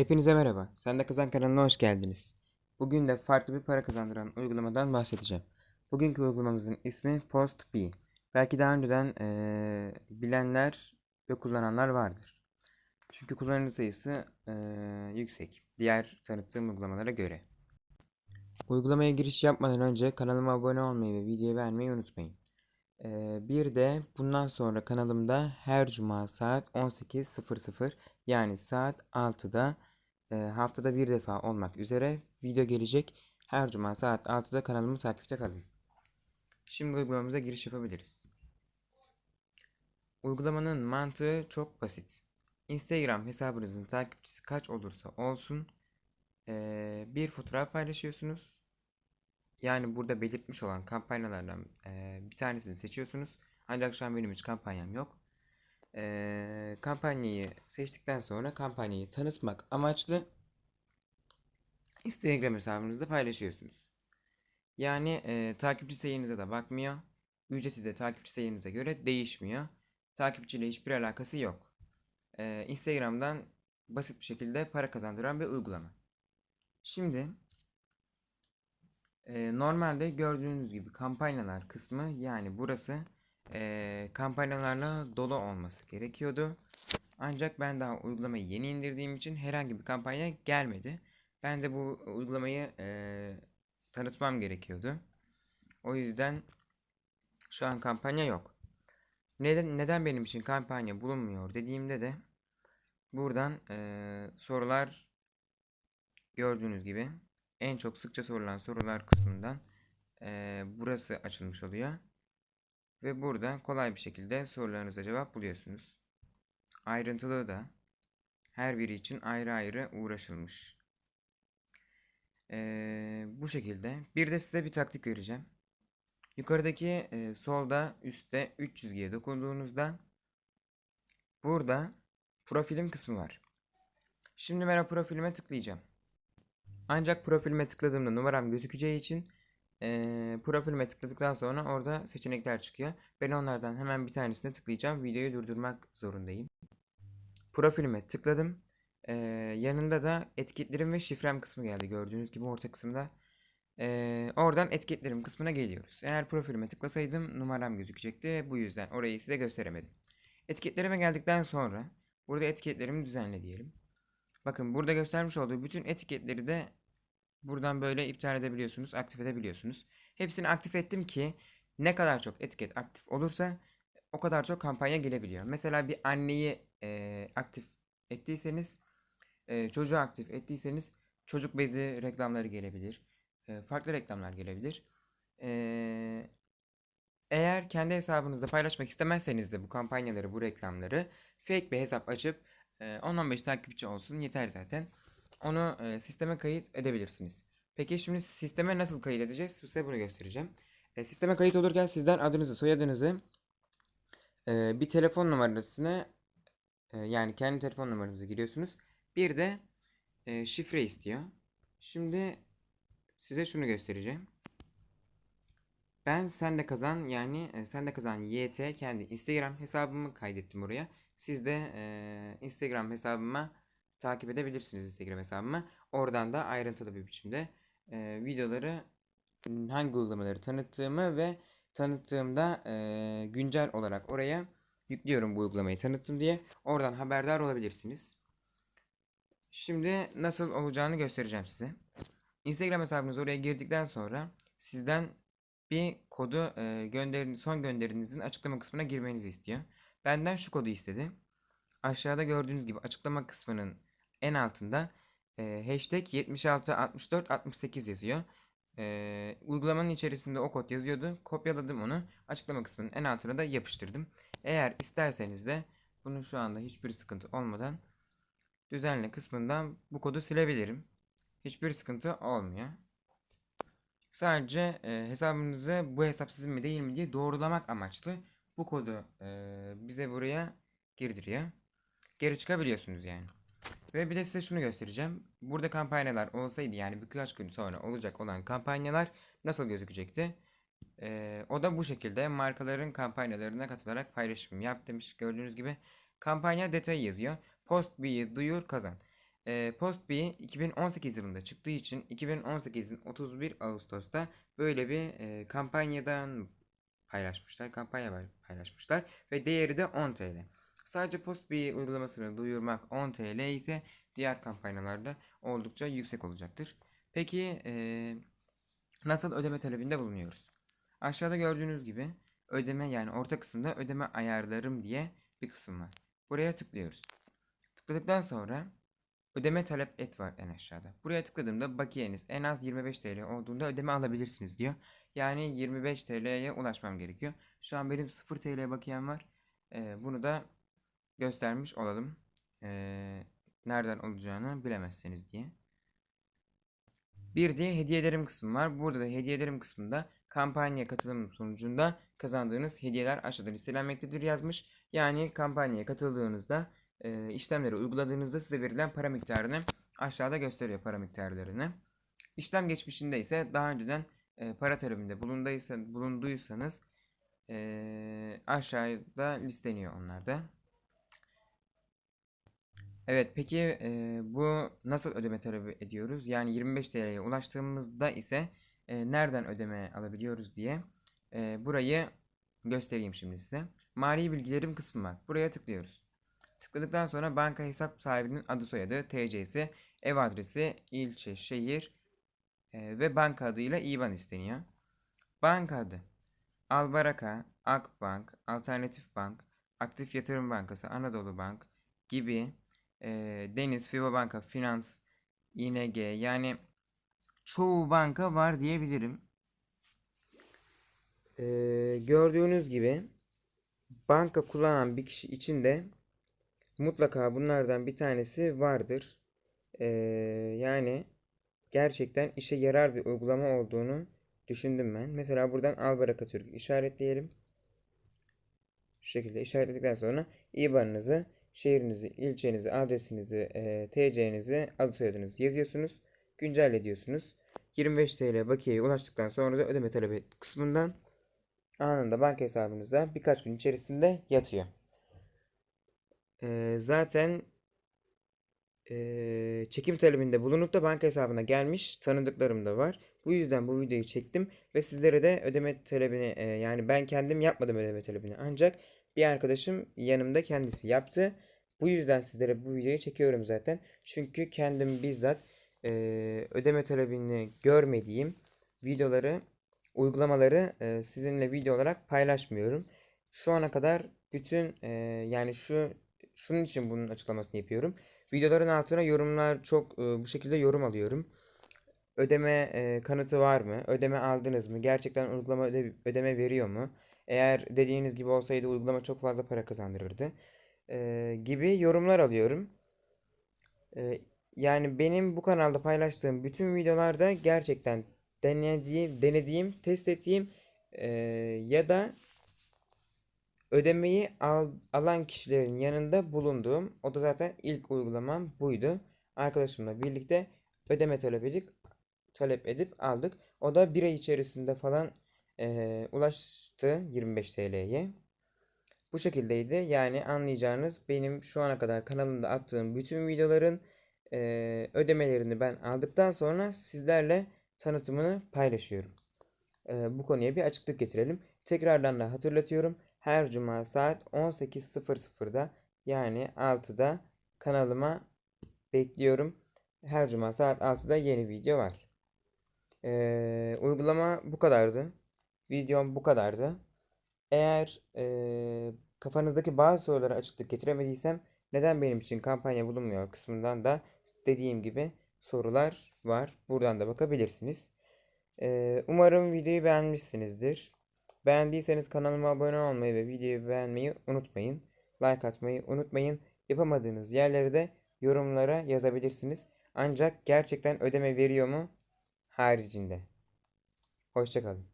Hepinize merhaba. Sen de Kazan kanalına hoş geldiniz. Bugün de farklı bir para kazandıran uygulamadan bahsedeceğim. Bugünkü uygulamamızın ismi PostB. Belki daha önceden eee, bilenler ve kullananlar vardır. Çünkü kullanıcı sayısı eee, yüksek. Diğer tanıttığım uygulamalara göre. Uygulamaya giriş yapmadan önce kanalıma abone olmayı ve videoyu beğenmeyi unutmayın. Eee, bir de bundan sonra kanalımda her cuma saat 18.00 yani saat 6'da e, haftada bir defa olmak üzere video gelecek. Her cuma saat 6'da kanalımı takipte kalın. Şimdi uygulamamıza giriş yapabiliriz. Uygulamanın mantığı çok basit. Instagram hesabınızın takipçisi kaç olursa olsun e, bir fotoğraf paylaşıyorsunuz. Yani burada belirtmiş olan kampanyalardan e, bir tanesini seçiyorsunuz. Ancak şu an benim hiç kampanyam yok. E, kampanyayı seçtikten sonra kampanyayı tanıtmak amaçlı Instagram hesabınızda paylaşıyorsunuz. Yani e, takipçi sayınıza da bakmıyor. Ücreti de takipçi sayınıza göre değişmiyor. Takipçiyle hiçbir alakası yok. E, Instagram'dan basit bir şekilde para kazandıran bir uygulama. Şimdi e, normalde gördüğünüz gibi kampanyalar kısmı yani burası e, kampanyalarla dolu olması gerekiyordu. Ancak ben daha uygulamayı yeni indirdiğim için herhangi bir kampanya gelmedi. Ben de bu uygulamayı e, tanıtmam gerekiyordu. O yüzden şu an kampanya yok. Neden, neden benim için kampanya bulunmuyor dediğimde de buradan e, sorular gördüğünüz gibi en çok sıkça sorulan sorular kısmından e, burası açılmış oluyor. Ve burada kolay bir şekilde sorularınıza cevap buluyorsunuz. Ayrıntılı da her biri için ayrı ayrı uğraşılmış. Ee, bu şekilde. Bir de size bir taktik vereceğim. Yukarıdaki e, solda üstte 3 çizgiye dokunduğunuzda burada profilim kısmı var. Şimdi ben profilime tıklayacağım. Ancak profilime tıkladığımda numaram gözükeceği için e, profilime tıkladıktan sonra orada seçenekler çıkıyor. Ben onlardan hemen bir tanesine tıklayacağım. Videoyu durdurmak zorundayım. Profilime tıkladım. Ee, yanında da etiketlerim ve şifrem kısmı geldi. Gördüğünüz gibi orta kısımda. Ee, oradan etiketlerim kısmına geliyoruz. Eğer profilime tıklasaydım numaram gözükecekti. Bu yüzden orayı size gösteremedim. Etiketlerime geldikten sonra burada etiketlerimi düzenle diyelim. Bakın burada göstermiş olduğu bütün etiketleri de buradan böyle iptal edebiliyorsunuz, aktif edebiliyorsunuz. Hepsini aktif ettim ki ne kadar çok etiket aktif olursa o kadar çok kampanya gelebiliyor. Mesela bir anneyi e, aktif ettiyseniz, e, çocuğu aktif ettiyseniz çocuk bezi reklamları gelebilir. E, farklı reklamlar gelebilir. E, eğer kendi hesabınızda paylaşmak istemezseniz de bu kampanyaları, bu reklamları fake bir hesap açıp e, 10-15 takipçi olsun yeter zaten. Onu e, sisteme kayıt edebilirsiniz. Peki şimdi sisteme nasıl kayıt edeceğiz? Size bunu göstereceğim. E, sisteme kayıt olurken sizden adınızı, soyadınızı, e, bir telefon numarasını e, yani kendi telefon numaranızı giriyorsunuz. Bir de e, şifre istiyor. Şimdi size şunu göstereceğim. Ben sen de kazan yani e, sen de kazan YT kendi Instagram hesabımı kaydettim oraya. Siz de e, Instagram hesabıma takip edebilirsiniz Instagram hesabıma. Oradan da ayrıntılı bir biçimde e, videoları hangi uygulamaları tanıttığımı ve tanıttığımda e, güncel olarak oraya yüklüyorum bu uygulamayı tanıttım diye. Oradan haberdar olabilirsiniz. Şimdi nasıl olacağını göstereceğim size. Instagram hesabınız oraya girdikten sonra sizden bir kodu e, gönderin, son gönderinizin açıklama kısmına girmenizi istiyor. Benden şu kodu istedi. Aşağıda gördüğünüz gibi açıklama kısmının en altında e, hashtag 766468 yazıyor. E, uygulamanın içerisinde o kod yazıyordu. Kopyaladım onu. Açıklama kısmının en altına da yapıştırdım. Eğer isterseniz de bunu şu anda hiçbir sıkıntı olmadan düzenle kısmından bu kodu silebilirim. Hiçbir sıkıntı olmuyor. Sadece e, hesabınızı bu hesap sizin mi değil mi diye doğrulamak amaçlı bu kodu e, bize buraya girdiriyor. Geri çıkabiliyorsunuz yani. Ve bir de size şunu göstereceğim. Burada kampanyalar olsaydı yani birkaç gün sonra olacak olan kampanyalar nasıl gözükecekti? Ee, o da bu şekilde markaların kampanyalarına katılarak paylaşım yap demiş. Gördüğünüz gibi kampanya detayı yazıyor. Post bir duyur kazan. E, Postbee 2018 yılında çıktığı için 2018'in 31 Ağustos'ta böyle bir e, kampanyadan paylaşmışlar. Kampanya paylaşmışlar ve değeri de 10 TL. Sadece Postbee uygulamasını duyurmak 10 TL ise diğer kampanyalarda oldukça yüksek olacaktır. Peki e, nasıl ödeme talebinde bulunuyoruz? Aşağıda gördüğünüz gibi ödeme yani orta kısımda ödeme ayarlarım diye bir kısım var. Buraya tıklıyoruz. Tıkladıktan sonra ödeme talep et var en aşağıda. Buraya tıkladığımda bakiyeniz en az 25 TL olduğunda ödeme alabilirsiniz diyor. Yani 25 TL'ye ulaşmam gerekiyor. Şu an benim 0 TL bakiyem var. Ee, bunu da göstermiş olalım. Ee, nereden olacağını bilemezseniz diye. Bir de hediyelerim kısmı var. Burada da hediyelerim kısmında kampanya katılımı sonucunda kazandığınız hediyeler aşağıda listelenmektedir yazmış. Yani kampanyaya katıldığınızda e, işlemleri uyguladığınızda size verilen para miktarını aşağıda gösteriyor para miktarlarını. İşlem geçmişinde ise daha önceden e, para talebinde bulunduysa, bulunduysanız e, aşağıda listeniyor onlar da. Evet peki e, bu nasıl ödeme talebi ediyoruz? Yani 25 TL'ye ulaştığımızda ise e, nereden ödeme alabiliyoruz diye e, burayı göstereyim şimdi size. Mali bilgilerim kısmı var. Buraya tıklıyoruz. Tıkladıktan sonra banka hesap sahibinin adı soyadı, TC'si, ev adresi, ilçe, şehir e, ve banka adıyla IBAN isteniyor. Banka adı Albaraka, Akbank, Alternatif Bank, Aktif Yatırım Bankası, Anadolu Bank gibi e, Deniz, Fiba Banka, Finans, ING yani çoğu banka var diyebilirim. E, gördüğünüz gibi banka kullanan bir kişi için de mutlaka bunlardan bir tanesi vardır. E, yani gerçekten işe yarar bir uygulama olduğunu düşündüm ben. Mesela buradan Albaraka Türk işaretleyelim. Şu şekilde işaretledikten sonra IBAN'ınızı, şehrinizi, ilçenizi, adresinizi, e, TC'nizi, adı soyadınızı yazıyorsunuz. Güncel ediyorsunuz. 25 TL bakiyeye ulaştıktan sonra da ödeme talebi kısmından anında banka hesabınıza birkaç gün içerisinde yatıyor. E, zaten e, çekim talebinde bulunup da banka hesabına gelmiş tanıdıklarım da var. Bu yüzden bu videoyu çektim ve sizlere de ödeme talebini e, yani ben kendim yapmadım ödeme talebini ancak bir arkadaşım yanımda kendisi yaptı. Bu yüzden sizlere bu videoyu çekiyorum zaten. Çünkü kendim bizzat e, ödeme talebini görmediğim videoları, uygulamaları e, sizinle video olarak paylaşmıyorum. Şu ana kadar bütün e, yani şu şunun için bunun açıklamasını yapıyorum. Videoların altına yorumlar çok e, bu şekilde yorum alıyorum. Ödeme e, kanıtı var mı? Ödeme aldınız mı? Gerçekten uygulama öde- ödeme veriyor mu? Eğer dediğiniz gibi olsaydı uygulama çok fazla para kazandırırdı. E, gibi yorumlar alıyorum. E, yani benim bu kanalda paylaştığım bütün videolarda gerçekten denediğim, denediğim, test ettiğim e, ya da ödemeyi al, alan kişilerin yanında bulunduğum o da zaten ilk uygulamam buydu. Arkadaşımla birlikte ödeme talep edip talep edip aldık. O da bir ay içerisinde falan eee, ulaştı 25 TL'ye. Bu şekildeydi. Yani anlayacağınız benim şu ana kadar kanalımda attığım bütün videoların eee, ödemelerini ben aldıktan sonra sizlerle tanıtımını paylaşıyorum. Eee, bu konuya bir açıklık getirelim. Tekrardan da hatırlatıyorum. Her cuma saat 18.00'da yani 6'da kanalıma bekliyorum. Her cuma saat 6'da yeni video var. Eee, uygulama bu kadardı. Videom bu kadardı. Eğer eee, kafanızdaki bazı sorulara açıklık getiremediysem neden benim için kampanya bulunmuyor kısmından da dediğim gibi sorular var. Buradan da bakabilirsiniz. Eee, umarım videoyu beğenmişsinizdir. Beğendiyseniz kanalıma abone olmayı ve videoyu beğenmeyi unutmayın. Like atmayı unutmayın. Yapamadığınız yerleri de yorumlara yazabilirsiniz. Ancak gerçekten ödeme veriyor mu? Haricinde. Hoşçakalın.